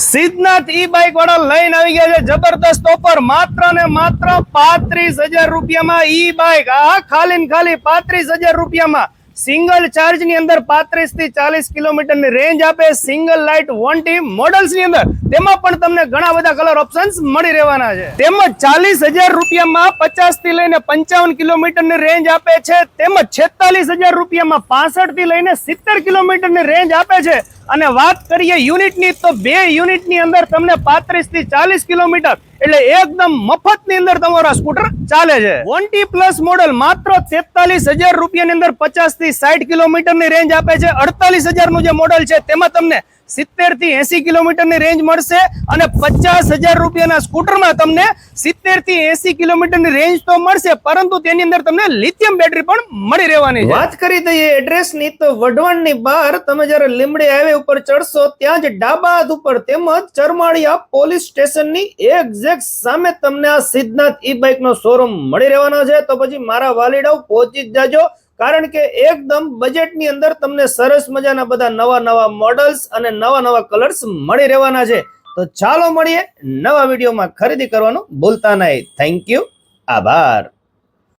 સિદ્ધનાથ ઈ bike વાળા લઈને આવી ગયા છે. જબરદસ્ત ઓફર માત્ર ને માત્ર પાંત્રીસ હજાર રૂપિયામાં ઈ બાઇક આ ખાલી ને ખાલી પાંત્રીસ હજાર રૂપિયામાં. સિંગલ ચાર્જની અંદર પાંત્રીસથી ચાલીસ કિલોમીટરની રેન્જ આપે. સિંગલ લાઇટ વન ટી મોડલ્સની અંદર. તેમાં પણ તમને ઘણા બધા કલર ઓપ્શન્સ મળી રહેવાના છે. તેમજ ચાલીસ હજાર રૂપિયામાં પચાસથી લઈને પંચાવન કિલોમીટરની રેન્જ આપે છે. તેમજ છેતાલીસ હજાર રૂપિયામાં પાસઠથી લઈને સિત્તેર કિલોમીટરની રેન્જ આપે છે. અને વાત કરીએ યુનિટની તો બે યુનિટની અંદર તમને પાંત્રીસથી ચાલીસ કિલોમીટર એટલે એકદમ મફતની અંદર તમારા સ્કૂટર ચાલે છે. વનટી પ્લસ મોડલ માત્ર તેતાલીસ હજાર રૂપિયાની અંદર પચાસથી સાઠ કિલોમીટરની રેન્જ આપે છે. અડતાલીસ હજારનું જે મોડલ છે, તેમાં તમને સિત્તેરથી એસી કિલોમીટરની રેન્જ મળશે અને પચાસ હજાર રૂપિયાના સ્કૂટરમાં તમને સિત્તેરથી એસી કિલોમીટરની રેન્જ તો મળશે, પરંતુ તેની અંદર તમને લિથિયમ બેટરી પણ મળી રહેવાની છે. વાત કરી દઈએ એડ્રેસની, તો વઢવાણની બહાર તમે જયારે લીમડી હાઈવે ઉપર ચડશો, ત્યાં જ ડાબા હાથ ઉપર તેમજ ચરમાળિયા પોલીસ સ્ટેશનની એક્ઝેક્ટ સામે તમને આ સિદ્ધનાથ ઈ બાઇકનો શોરૂમ મળી રહેવાનો છે. તો પછી મારા વાલીડાઓ પહોંચી જ જાજો. કારણ કે એકદમ બજેટની અંદર તમને સરસ મજાના બધા નવા નવા મોડલ્સ અને નવા નવા કલર્સ મળી રહેવાના છે. તો ચાલો મળીએ નવા વિડીયોમાં ખરીદી કરવાનું ભૂલતા નહીં. થેન્ક યુ આભાર.